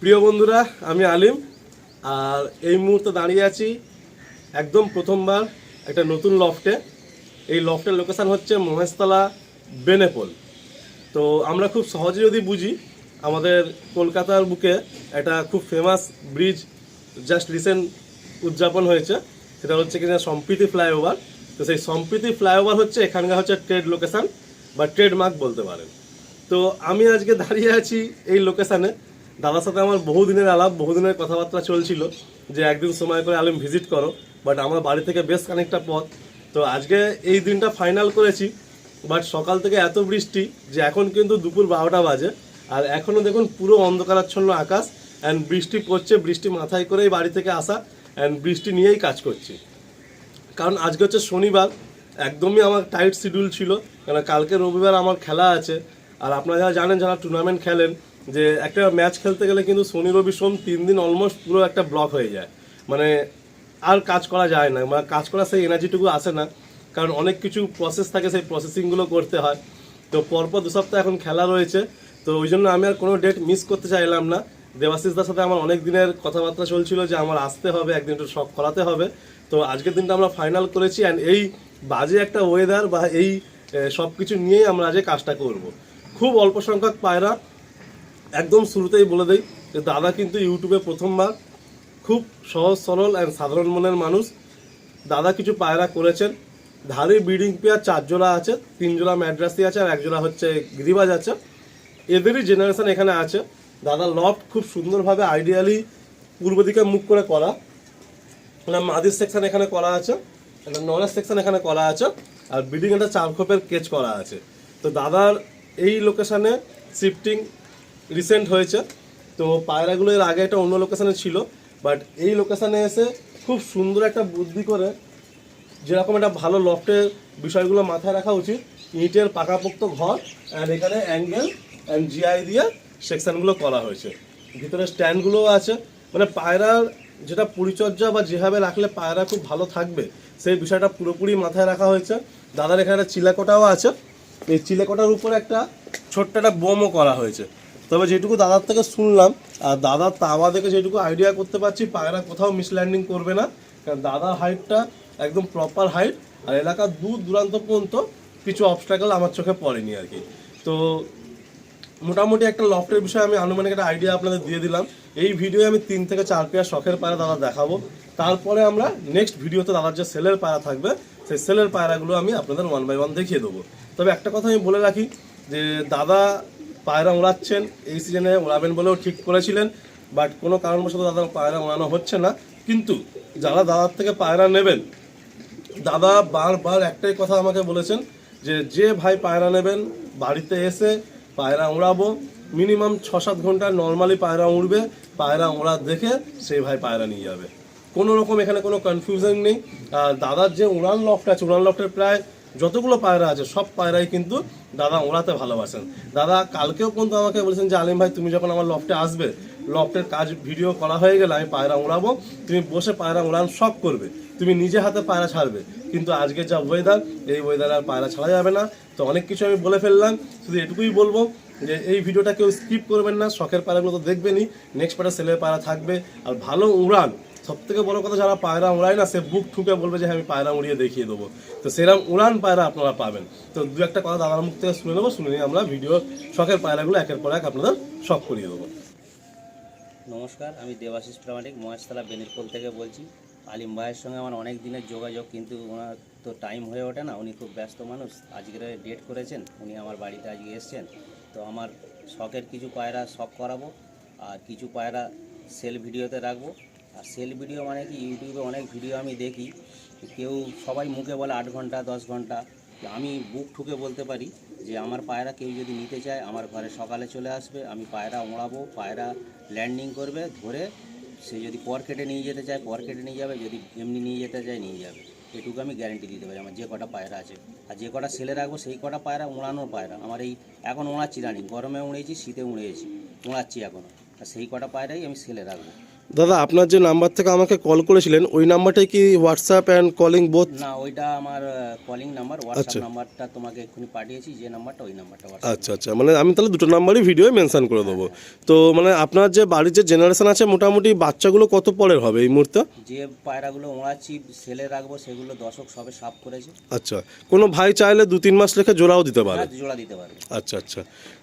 প্রিয় বন্ধুরা, আমি আলিম, আর এই মুহূর্তে দাঁড়িয়ে আছি একদম প্রথমবার একটা নতুন লফটে। এই লফটের লোকেশান হচ্ছে মহেশতলা, বেনেপোল। তো আমরা খুব সহজে যদি বুঝি, আমাদের কলকাতার বুকে একটা খুব ফেমাস ব্রিজ জাস্ট রিসেন্ট উদযাপন হয়েছে, সেটা হচ্ছে কিনা সম্প্রীতি ফ্লাইওভার তো সেই সম্প্রীতি ফ্লাইওভার হচ্ছে, এখানকার হচ্ছে ট্রেড লোকেশান বা ট্রেডমার্ক বলতে পারেন। তো আমি আজকে দাঁড়িয়ে আছি এই লোকেশানে দাদার সাথে আমার বহুদিনের আলাপ, বহুদিনের কথাবার্তা চলছিল যে একদিন সময় করে আলিম ভিজিট করো বাট আমার বাড়ি থেকে বেশ খানিকটা পথ। তো আজকে এই দিনটা ফাইনাল করেছি বাট সকাল থেকে এত বৃষ্টি যে এখন কিন্তু দুপুর বারোটা বাজে। আর এখনও দেখুন পুরো অন্ধকারাচ্ছন্ন আকাশ অ্যান্ড বৃষ্টি পড়ছে, বৃষ্টি মাথায় করেই বাড়ি থেকে আসা অ্যান্ড বৃষ্টি নিয়েই কাজ করছি। কারণ আজকে হচ্ছে শনিবার, একদমই আমার টাইট শিডিউল ছিল কারণ কালকে রবিবার আমার খেলা আছে। আর আপনারা যারা জানেন, যারা টুর্নামেন্ট খেলেন যে একটা ম্যাচ খেলতে গেলে কিন্তু শনি রবি সোম তিন দিন অলমোস্ট পুরো একটা ব্লক হয়ে যায়। মানে আর কাজ করা যায় না মানে কাজ করার সেই এনার্জিটুকু আসে না, কারণ অনেক কিছু প্রসেস থাকে, সেই প্রসেসিংগুলো করতে হয়। তো পরপর দু সপ্তাহ এখন খেলা রয়েছে, তো ওই জন্য আমি আর কোনো ডেট মিস করতে চাইলাম না। দেবাশিসদার সাথে আমার অনেক দিনের কথাবার্তা চলছিল যে আমার আসতে হবে, একদিন একটু শখ করাতে হবে। তো আজকের দিনটা আমরা ফাইনাল করেছি অ্যান্ড এই বাজে একটা ওয়েদার বা এই সব কিছু নিয়েই আমরা আজকে কাজটা করব। খুব অল্প সংখ্যক পায়রা একদম শুরুতেই বলে দেই যে দাদা কিন্তু ইউটিউবে প্রথমবার খুব সহজ, সরল অ্যান্ড সাধারণ মনের মানুষ। দাদা কিছু পায়রা করেছেন। ধারে ব্রিডিং পেয়ার চার জোড়া আছে তিন জোড়া ম্যাড্রাসি আছে আর এক জোড়া হচ্ছে গিরিবাজ আছে। এদেরই জেনারেশন এখানে আছে। দাদা লফট খুব সুন্দরভাবে আইডিয়ালি পূর্ব দিকে মুখ করে করা। মানে মাদির সেকশন এখানে করা আছে, একটা নলেজ সেকশন এখানে করা আছে আর বিল্ডিং একটা চার খোপের কেচ করা আছে। তো দাদার এই লোকেশানে শিফটিং রিসেন্ট হয়েছে। তো পায়রাগুলো এর আগে একটা অন্য লোকেশানে ছিল বাট এই লোকেশানে এসে খুব সুন্দর একটা বুদ্ধি করে যেরকম একটা ভালো লফটের বিষয়গুলো মাথায় রাখা উচিত ইটের পাকাপোক্ত ঘর অ্যান্ড এখানে অ্যাঙ্গেল অ্যান্ড জিআই দিয়ে সেকশনগুলো করা হয়েছে। ভিতরে স্ট্যান্ডগুলোও আছে। মানে পায়রার যেটা পরিচর্যা বা যেভাবে রাখলে পায়রা খুব ভালো থাকবে, সেই বিষয়টা পুরোপুরি মাথায় রাখা হয়েছে। দাদার এখানে একটা চিলাকোটাও আছে। এই চিলেকোটার উপরে একটা ছোট্ট একটা বোমও করা হয়েছে। তবে যেটুকু দাদার থেকে শুনলাম, আর দাদার তাওয়া দেখে যেটুকু আইডিয়া করতে পারছি, পায়রা কোথাও মিসল্যান্ডিং করবে না, কারণ দাদার হাইটটা একদম প্রপার হাইট আর এলাকার দূর দূরান্ত পর্যন্ত কিছু অবস্ট্রাগল আমার চোখে পড়েনি আর কি। তো মোটামুটি একটা লফটের বিষয়ে আমি আনুমানিক একটা আইডিয়া আপনাদের দিয়ে দিলাম। এই ভিডিও আমি তিন থেকে চার পেয়ার শখের পায়রা দাদা দেখাবো। তারপরে আমরা নেক্সট ভিডিওতে দাদার যে সেলের পায়রা থাকবে, সেই সেলের পায়রাগুলো আমি আপনাদের ওয়ান বাই ওয়ান দেখিয়ে দেবো। তবে একটা কথা আমি বলে রাখি যে দাদা পায়রা ওড়াচ্ছেন, এই সিজনে ওড়াবেন বলেও ঠিক করেছিলেন বাট কোনো কারণবশত দাদা পায়রা ওড়ানো হচ্ছে না। কিন্তু যারা দাদার থেকে পায়রা নেবেন, দাদা বারবার একটাই কথা আমাকে বলেছেন যে যে ভাই পায়রা নেবেন, বাড়িতে এসে পায়রা উড়াবো মিনিমাম ছ সাত ঘণ্টা নর্মালি পায়রা উড়বে, পায়রা ওড়া দেখে সেই ভাই পায়রা নিয়ে যাবে। কোনো রকম এখানে কোনো কনফিউশন নেই। দাদার যে উড়ান লফট আছে, উড়ান লফটের প্রায় যতগুলো পায়রা আছে, সব পায়রাই কিন্তু দাদা ওড়াতে ভালোবাসেন। দাদা, কালকেও কিন্তু আমাকে বলেছেন যে, আলিম ভাই, তুমি যখন আমার লফটে আসবে লফটের কাজ ভিডিও করা হয়ে গেলে আমি পায়রা উড়াবো তুমি বসে পায়রা উড়ান সব করবে। তুমি নিজে হাতে পায়রা ছাড়বে। কিন্তু আজকে যা ওয়েদার এই ওয়েদারে আর পায়রা ছাড়া যাবে না। তো অনেক কিছু আমি বলে ফেললাম। শুধু এটুকুই বলব যে এই ভিডিওটা কেউ স্কিপ করবেন না শখের পায়রাগুলো তো দেখবেনই। নেক্সট পায়রা সেলের পায়রা থাকবে। আর ভালো উড়ান সব থেকে বড় কথা যারা পায়রা উড়ায় না সে বুক ঠুকে বলবে যে হ্যাঁ, আমি পায়রা উড়িয়ে দেখিয়ে দেবো। তো সেরকম উড়ান পায়রা আপনারা পাবেন। তো দু একটা কথা দাদার মুখ থেকে শুনে নেব শুনে নিয়ে আমরা ভিডিও শখের পায়রাগুলো একের পর এক আপনাদের শখ করিয়ে দেবো। নমস্কার আমি দেবাশিস প্রামাণিক মহেশতলা বেনিরপোল থেকে বলছি। আলিম ভাইয়ের সঙ্গে আমার অনেক দিনের যোগাযোগ কিন্তু ওনার তো টাইম হয়ে ওঠে না উনি খুব ব্যস্ত মানুষ। আজকের ডেট করেছেন উনি আমার বাড়িতে আজকে এসছেন। তো আমার শখের কিছু পায়রা শখ করাবো, আর কিছু পায়রা সেল ভিডিওতে রাখব। আর সেল ভিডিও মানে কি ইউটিউবে অনেক ভিডিও আমি দেখি, কেউ সবাই মুখে বলে আট ঘণ্টা, দশ ঘণ্টা। আমি বুক ঠুকে বলতে পারি যে আমার পায়রা কেউ যদি নিতে চায়, আমার ঘরে সকালে চলে আসবে, আমি পায়রা ওড়াবো, পায়রা ল্যান্ডিং করবে, ধরে সে যদি পর কেটে নিয়ে যেতে চায়, পর কেটে নিয়ে যাবে, যদি এমনি নিয়ে যেতে চায়, নিয়ে যাবে। এটুকু আমি গ্যারেন্টি দিতে পারি, আমার যে কটা পায়রা আছে। আর যে কটা সেলে রাখব, সেই কটা পায়রা উড়ানোর পায়রা। আমার এই, এখন ওড়াচ্ছি রানি গরমে উড়েছি, শীতে উড়েছি, উড়াচ্ছি এখনও আর সেই কটা পায়রাই আমি সেলে রাখব। দাদা আপনার যে নাম্বার থেকে আমাকে কল করেছিলেন ওই নাম্বারটাই কি হোয়াটসঅ্যাপ অ্যান্ড কলিং বোথ না ওইটা আমার কলিং নাম্বার। হোয়াটসঅ্যাপ নাম্বারটা তোমাকে এক্ষুনি পাঠিয়েছি যে নাম্বারটা ওই নাম্বারটা আচ্ছা আচ্ছা। মানে আমি তাহলে দুটো নাম্বারই ভিডিও মেনশন করে দেবো। তো মানে আপনার যে বাড়ির যে জেনারেশন আছে মোটামুটি বাচ্চাগুলো কত পরের হবে এই মুহূর্তে? যে পায়রাগুলো ওড়াচ্ছি সেলে রাখব সেগুলো দশক সবে সাফ করেছে। আচ্ছা। কোনো ভাই চাইলে দু তিন মাস রেখে জোড়াও দিতে পারে। হ্যাঁ, জোড়া দিতে পারে আচ্ছা আচ্ছা।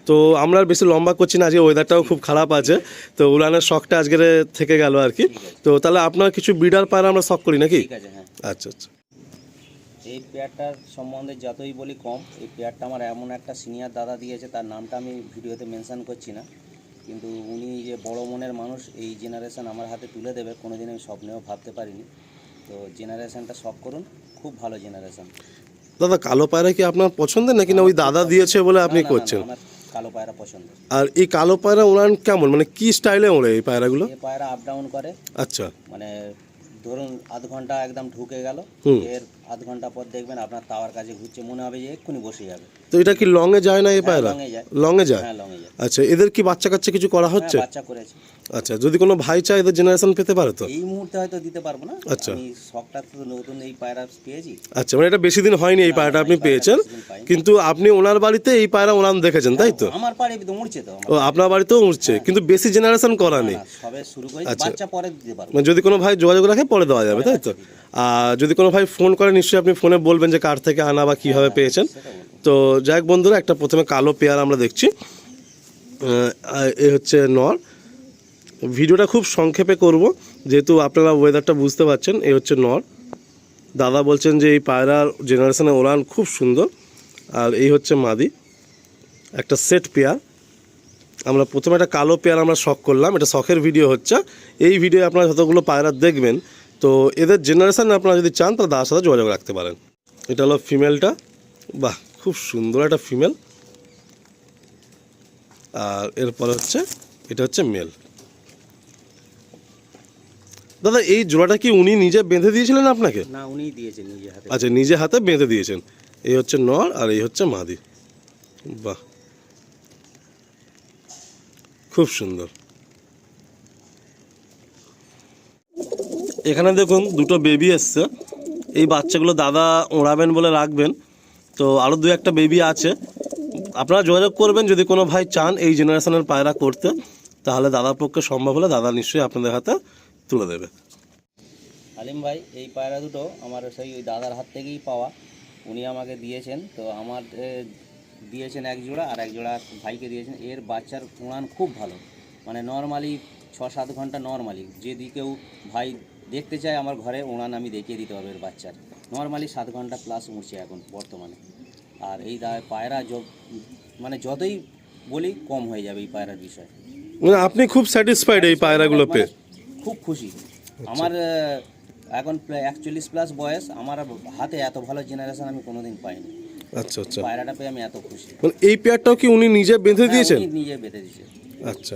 তো আমরা আর বেশি লম্বা করছি না আজকে ওয়েদারটাও খুব খারাপ আছে। তো উড়ানের শখটা আজকে থেকে গেল আর কি। তো তাহলে আপনার কিছু বিডার পায়রা আমরা শখ করি নাকি? হ্যাঁ। আচ্ছা আচ্ছা। এই পেয়ারটার সম্বন্ধে যতই বলি কম এই পেয়ারটা আমার এমন একটা সিনিয়র দাদা দিয়েছে তার নামটা আমি ভিডিওতে মেনশান করছি না। কিন্তু উনি যে বড় মনের মানুষ এই জেনারেশন আমার হাতে তুলে দেবে কোনোদিন আমি স্বপ্নেও ভাবতে পারিনি। তো জেনারেশনটা শখ করুন খুব ভালো জেনারেশন দাদা কালো পায়রা কি আপনার পছন্দের নাকি না ওই দাদা দিয়েছে বলে আপনি করছেন? কালো পায়রা পছন্দ। আর এই কালো পায়রা ওড়ান কেমন? মানে কি স্টাইলে ওড়ে এই পায়রাগুলো? এই পায়রা আপ ডাউন করে। আচ্ছা। মানে ধরুন আধ ঘণ্টা একদম ঢুকে গেল। এর আধ ঘণ্টা পর দেখবেন আপনার তাওয়ার কাছে ঘুরছে মনে হবে যে এক্ষুনি বসে যাবে। তো এটা কি লংয়ে যায় না এই পায়রা? লংয়ে যায়। লংয়ে যায়? হ্যাঁ এ যায়। আচ্ছা এদের কি বাচ্চা কাচ্চা কিছু করা হচ্ছে? হ্যাঁ, বাচ্চা করেছে। আচ্ছা যদি কোনো ভাই চায় এদের জেনারেশন পেতে পারে তো? এই মুহূর্তে হয়তো দিতে পারব না। আচ্ছা। আমি শখটা তো নতুন এই পায়রা পেয়েছি। আচ্ছা মানে এটা বেশি দিন হয়নি এই পায়রাটা আপনি পেয়েছেন। কিন্তু আপনি ওনার বাড়িতে এই পায়রা ওনার দেখেছেন তাই তো? আমার পাড়ে তো উড়ছে তো। ও আপনার বাড়িতেও উড়ছে কিন্তু বেশি জেনারেশন করা নেই। সবে শুরু করেছি আচ্ছা। বাচ্চা পরে দিতে পারব। মানে যদি কোনো ভাই যোগাযোগ রাখে পরে দেওয়া যাবে তাই তো? আর যদি কোনো ভাই ফোন করে নিশ্চয়ই আপনি ফোনে বলবেন যে কার থেকে আনা বা কীভাবে পেয়েছেন। তো যাই হোক বন্ধুরা একটা প্রথমে কালো পেয়ার আমরা দেখছি। এ হচ্ছে নর। ভিডিওটা খুব সংক্ষেপে করব। যেহেতু আপনারা ওয়েদারটা বুঝতে পারছেন এই হচ্ছে নর দাদা বলছেন যে এই পায়রার জেনারেশনে ওড়ান খুব সুন্দর, আর এই হচ্ছে মাদি। একটা সেট পেয়ার। আমরা প্রথমে একটা কালো পেয়ার আমরা শখ করলাম, এটা শখের ভিডিও হচ্ছে। এই ভিডিও আপনারা যতগুলো পায়রা দেখবেন, তো এদের জেনারেশান আপনারা যদি চান, তাহলে দাদার সাথে যোগাযোগ রাখতে পারেন। এটা হলো ফিমেলটা বাহ, খুব সুন্দর একটা ফিমেল আর এরপরে হচ্ছে, এটা হচ্ছে মেল দাদা এই জোড়াটা কি উনি নিজে বেঁধে দিয়েছিলেন আপনাকে? না উনিই দিয়েছে নিজে হাতে। আচ্ছা নিজে হাতে বেঁধে দিয়েছেন। এই হচ্ছে নর আর এই হচ্ছে মাদি। বাহ। খুব সুন্দর। এখানে দেখুন দুটো বেবি এসছে। এই বাচ্চাগুলো দাদা ওড়াবেন বলে রাখবেন। তো আরও দু একটা বেবি আছে। আপনারা যোগাযোগ করবেন যদি কোনো ভাই চান এই জেনারেশনের পায়রা করতে। তাহলে দাদার পক্ষে সম্ভব হলে দাদা নিশ্চয়ই আপনাদের হাতে তুলে দেবে। আলিম ভাই এই পায়রা দুটো আমার সেই ওই দাদার হাত থেকেই পাওয়া। উনি আমাকে দিয়েছেন তো আমার দিয়েছেন এক জোড়া আর এক জোড়া ভাইকে দিয়েছেন। এর বাচ্চার উড়ান খুব ভালো। মানে নর্মালি ছ সাত ঘণ্টা নর্মালি। যদি কেউ ভাই দেখতে চায় আমার ঘরে উড়ান আমি দেখিয়ে দিতে পারব এর বাচ্চার। নর্মালি সাত ঘণ্টা প্লাস উড়ছে এখন বর্তমানে। আর এই পায়রা য- মানে যতই বলি কম হয়ে যাবে এই পায়রার বিষয়। মানে আপনি খুব স্যাটিসফাইড এই পায়রাগুলো পেয়ে খুব খুশি। আমার আহ, এখন একচল্লিশ প্লাস বয়স আমার হাতে এত ভালো জেনারেশন আমি কোনোদিন পাইনি। আচ্ছা আচ্ছা। পায়রাটা পেয়ে আমি এত খুশি। মানে এই পেয়ারটাও কি উনি নিজে বেঁধে দিয়েছেন? হ্যাঁ, নিজে বেঁধে দিয়েছে আচ্ছা।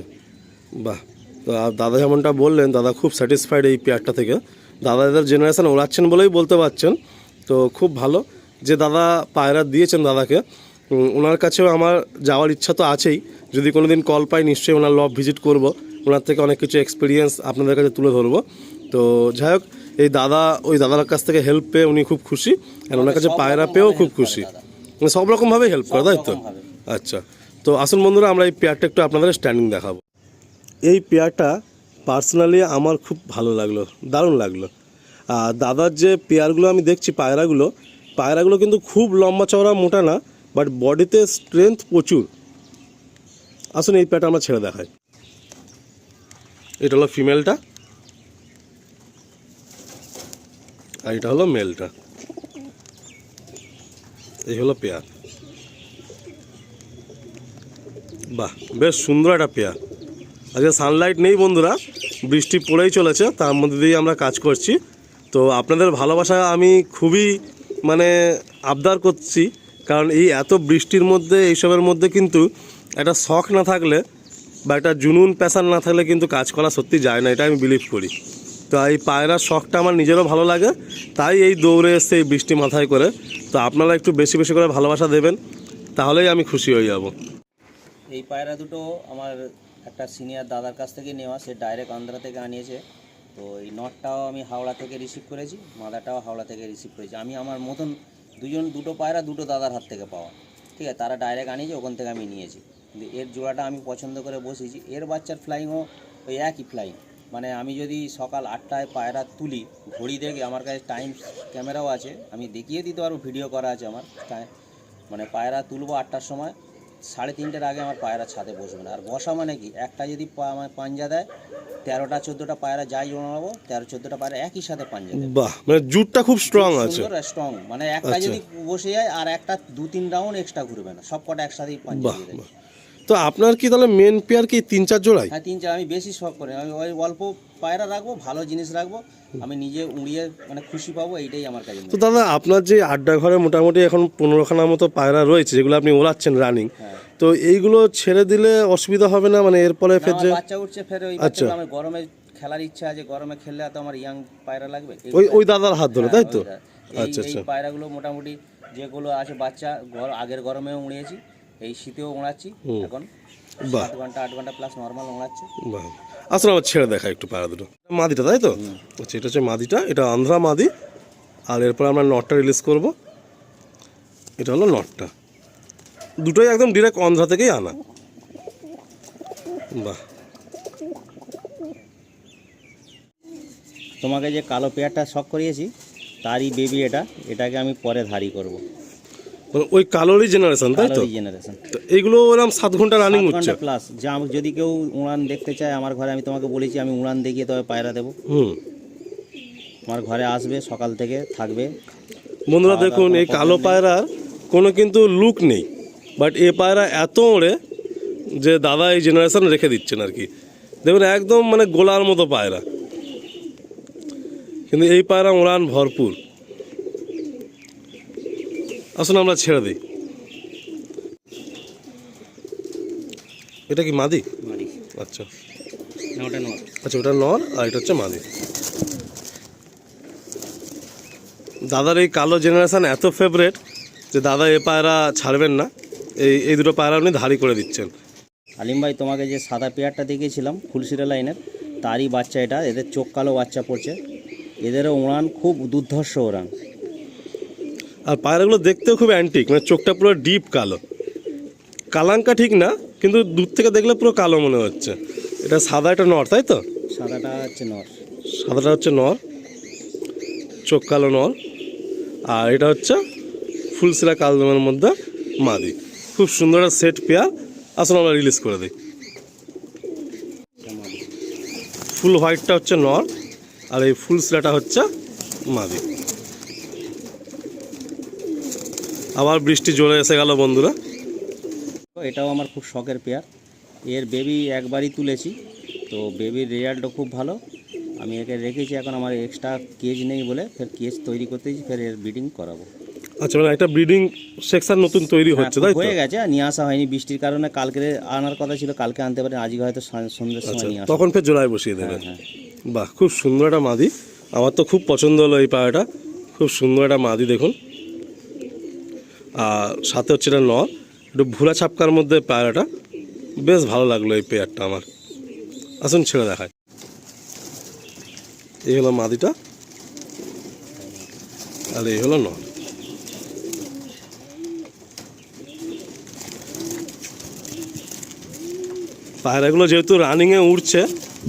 বাহ। তো দাদা যেমনটা বললেন দাদা খুব স্যাটিসফাইড এই পেয়ারটা থেকে। দাদা এদের জেনারেশন ওড়াচ্ছেন বলেই বলতে পারছেন। তো খুব ভালো যে দাদা পায়রা দিয়েছেন দাদাকে। ওনার কাছেও আমার যাওয়ার ইচ্ছা তো আছেই। যদি কোনো দিন কল পাই নিশ্চয়ই ওনার লব ভিজিট করব। ওনার থেকে অনেক কিছু এক্সপিরিয়েন্স আপনাদের কাছে তুলে ধরবো। তো যাই হোক এই দাদা ওই দাদার কাছ থেকে হেল্প পেয়ে উনি খুব খুশি। আর ওনার কাছে পায়রা পেয়েও খুব খুশি। মানে সব রকমভাবেই হেল্প করে তাই তো? আচ্ছা। তো আসুন বন্ধুরা আমরা এই পেয়ারটা একটু আপনাদের স্ট্যান্ডিং দেখাবো। এই পেয়ারটা পার্সোনালি আমার খুব ভালো লাগল দারুণ লাগল। আর দাদার যে পেয়ারগুলো আমি দেখছি পায়রাগুলো পায়রাগুলো কিন্তু খুব লম্বা চওড়া মোটা না বাট বডিতে স্ট্রেংথ প্রচুর। আসুন এই পেয়ারটা আমরা ছেড়ে দেখাই। এটা হলো ফিমেলটা। আর এটা হলো মেলটা। এই হলো পেয়ার। বাহ, বেশ সুন্দর একটা পেয়ার। আজকে সানলাইট নেই বন্ধুরা, বৃষ্টি পড়েই চলেছে, তার মধ্যে দিয়েই আমরা কাজ করছি। তো আপনাদের ভালোবাসা আমি খুবই মানে আবদার করছি, কারণ এই এত বৃষ্টির মধ্যে, এইসবের মধ্যে কিন্তু একটা শখ না থাকলে বা একটা জুনুন প্যাশান না থাকলে কিন্তু কাজ করা সত্যি যায় না, এটা আমি বিলিভ করি। তো এই পায়রার শখটা আমার নিজেরও ভালো লাগে, তাই এই দৌড়ে এসছে এই বৃষ্টি মাথায় করে, তো আপনারা একটু বেশি বেশি করে ভালোবাসা দেবেন, তাহলেই আমি খুশি হয়ে যাব। এই পায়রা দুটো আমার একটা সিনিয়র দাদার কাছ থেকে নেওয়া, সে ডাইরেক্ট আন্ধ্রা থেকে আনিয়েছে। তো এই নটটাও আমি হাওড়া থেকে রিসিভ করেছি, মাদাটাও হাওড়া থেকে রিসিভ করেছি। আমি আমার মতন দুজন, দুটো পায়রা দুটো দাদার হাত থেকে পাওয়া। ঠিক আছে, তারা ডাইরেক্ট আনিয়েছে, ওখান থেকে আমি নিয়েছি। কিন্তু এর জোড়াটা আমি পছন্দ করে বসেছি। এর বাচ্চার ফ্লাইংও ওই একই ফ্লাইং মানে আমি যদি সকাল আটটায় পায়রা তুলি ঘড়ি দেখে আমার কাছে টাইম ক্যামেরাও আছে আমি দেখিয়ে দিতে পারব ভিডিও করা আছে আমার। মানে পায়রা তুলবো আটটার সময় সাড়ে তিনটের আগে আমার পায়রা ছাদে বসবে না। আর বসা মানে কি? একটা যদি আমার পাঞ্জা দেয় তেরোটা চোদ্দোটা পায়রা যাই জমাবো তেরো চোদ্দোটা পায়রা একই সাথে পাঞ্জা বাহ মানে জুটটা খুব স্ট্রং আছে। স্ট্রং মানে একটা আচ্ছা। যদি বসে যায় আর একটা দু তিন রাউন্ড এক্সট্রা ঘুরবে না। সব কটা একসাথেই পাঞ্জা দিয়ে। বাহ। তো আপনার কি তাহলে মেন পেয়ার কি তিন চার জোড়াই? হ্যাঁ তিন চার আমি বেশি শখ করি। আমি ওই অল্প পায়রা রাখব ভালো জিনিস রাখব আমি নিজে উড়িয়ে মানে খুশি পাবো এইটাই আমার কাছে তো দাদা আপনার যে আড্ডা ঘরে মোটামুটি এখন পনেরোখানার মতো পায়রা রয়েছে যেগুলো আপনি ওড়াচ্ছেন রানিং হ্যাঁ। তো এইগুলো ছেড়ে দিলে অসুবিধা হবে না? মানে এরপরে ফের যে বাচ্চা উঠছে ফের ওই আচ্ছা। আমার গরমে খেলার ইচ্ছা আছে গরমে খেললে তো আমার ইয়াং পায়রা লাগবে? ওই ওই দাদার হাত ধরে তাই তো? হ্যাঁ, আচ্ছা এই আচ্ছা। পায়রাগুলো মোটামুটি যেগুলো আছে বাচ্চা গর- আগের গরমেও উড়িয়েছি এই শীতেও উড়াচ্ছি হুম। এখন। সাত ঘণ্টা আট ঘণ্টা প্লাস নর্মাল উড়াচ্ছে বাহ। আসলে আমার ছেড়ে দেখা একটু পায়রা দুটো। মাদিটা তাই তো? আচ্ছা এটা হচ্ছে মাদিটা এটা আন্ধ্রা মাদি। আর এরপর আমরা নটটা রিলিজ করব। এটা হলো নটটা। দুটোই একদম ডিরেক্ট অন্ধ্রা থেকেই আনা। বাহ। তোমাকে যে কালো পেয়ারটা শখ করিয়েছি তারই বেবি এটা। এটাকে আমি পরে ধারি করব। মানে ওই কালোরই জেনারেশন তাই তো? জেনারেশন তো এইগুলো ওরকম সাত ঘণ্টা রানিং হচ্ছে? প্লাস যা যদি কেউ উড়ান দেখতে চায় আমার ঘরে আমি তোমাকে বলেছি আমি উড়ান দেখিয়ে তবে পায়রা দেবো। হুম। আমার ঘরে আসবে সকাল থেকে থাকবে। বন্ধুরা দেখুন এই কালো পায়রার কোনো কিন্তু লুক নেই। বাট এ পায়রা এত ওড়ে যে দাদা এই জেনারেশন রেখে দিচ্ছেন আর কি। দেখুন একদম মানে গোলার মতো পায়রা। কিন্তু এই পায়রা উড়ান ভরপুর। আসুন আমরা ছেড়ে দিই। এটা কি মাদি? আচ্ছা। আচ্ছা ওটা নর আর এটা হচ্ছে মাদি। দাদার এই কালো জেনারেশন এত ফেভারেট যে দাদা এ পায়রা ছাড়বেন না। এই এই দুটো পায়রা উনি ধারি করে দিচ্ছেন। আলিম ভাই তোমাকে যে সাদা পেয়ারটা দেখিয়েছিলাম ফুলসিরা লাইনের তারই বাচ্চা এটা। এদের চোখ কালো বাচ্চা পড়ছে। এদেরও উড়ান খুব দুর্ধর্ষ উড়ান আর পায়রাগুলো দেখতেও খুব অ্যান্টিক মানে চোখটা পুরো ডিপ কালো। কালাঙ্কা ঠিক না কিন্তু দূর থেকে দেখলে পুরো কালো মনে হচ্ছে। এটা সাদা একটা নর তাই তো? সাদাটা হচ্ছে নর। সাদাটা হচ্ছে নর চোখ কালো নর। আর এটা হচ্ছে ফুলসিরা কালদমের মধ্যে মাদি। খুব সুন্দর একটা সেট পেয়ার। আসলে আমরা রিলিজ করে দিই। ফুল হোয়াইটটা হচ্ছে নর আর এই ফুল সিলাটা হচ্ছে মাদি। আবার বৃষ্টি জোরে এসে গেল বন্ধুরা। তো এটাও আমার খুব শখের পেয়ার। এর বেবি একবারই তুলেছি তো বেবির রেজাল্টও খুব ভালো। আমি একে রেখেছি এখন আমার এক্সট্রা কেজ নেই বলে ফের কেজ তৈরি করতেছি ফের এর ব্রিডিং করাবো। আচ্ছা মানে একটা ব্রিডিং সেকশন নতুন তৈরি হচ্ছে তাই তো? হয়ে গেছে নিয়ে আসা হয়নি। বৃষ্টির কারণে কালকে আনার কথা ছিল কালকে আনতে পারেন আজকে হয়তো সন্ধ্যের সময় আচ্ছা নিয়ে আসা তখন ফের জোড়ায় বসিয়ে দেবেন। হ্যাঁ বাহ খুব সুন্দর একটা মাদি। আমার তো খুব পছন্দ হলো এই পায়রাটা খুব সুন্দর একটা মাদি দেখুন। আর সাথে হচ্ছে এটা নর একটু ভুলা ছাপকার মধ্যে পায়রাটা বেশ ভালো লাগল এই পেয়ারটা আমার। আসুন ছেড়ে দেখায় এই হলো মাদিটা। আর এই হলো নর পায়রাগুলো যেহেতু রানিংয়ে উঠছে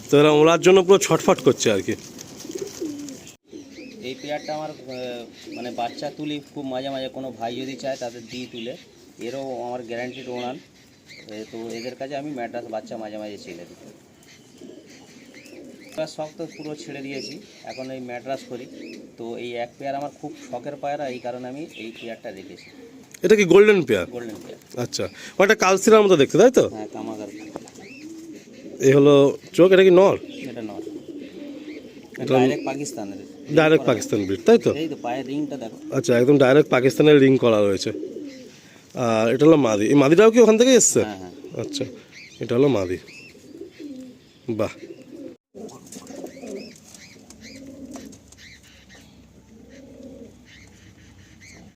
তো এরা ওড়ার জন্য পুরো ছটফট করছে আর কি। এই পেয়ারটা আমার মানে বাচ্চা তুলি খুব মাঝে মাঝে কোনো ভাই যদি চায় তাদের দিয়ে তুলে। এরও আমার গ্যারান্টিড ওনান তো এদের কাছে আমি ম্যাড্রাস বাচ্চা মাঝে মাঝে ছেড়ে দিই। এবার শখ তো পুরো ছেড়ে দিয়েছি এখন এই ম্যাড্রাস করি। তো এই এক পেয়ার আমার খুব শখের পায়রা এই কারণে আমি এই পেয়ারটা রেখেছি। এটা কি গোল্ডেন পেয়ার গোল্ডেন পেয়ার আচ্ছা ওটা কালসিরার মতো দেখতে তাই তো? হ্যাঁ কামাগার। এই হলো চোখ এটা কি নর? এটা নয় ডাইরেক্ট পাকিস্তানের। ডাইরেক্ট পাকিস্তান ব্রিড তাই তো? আচ্ছা একদম ডাইরেক্ট পাকিস্তানের রিং করা রয়েছে। আর এটা হলো মাদি। এই মাদিটাও কি ওখান থেকে এসছে? হ্যাঁ হ্যাঁ। আচ্ছা এটা হলো মাদি। বাহ।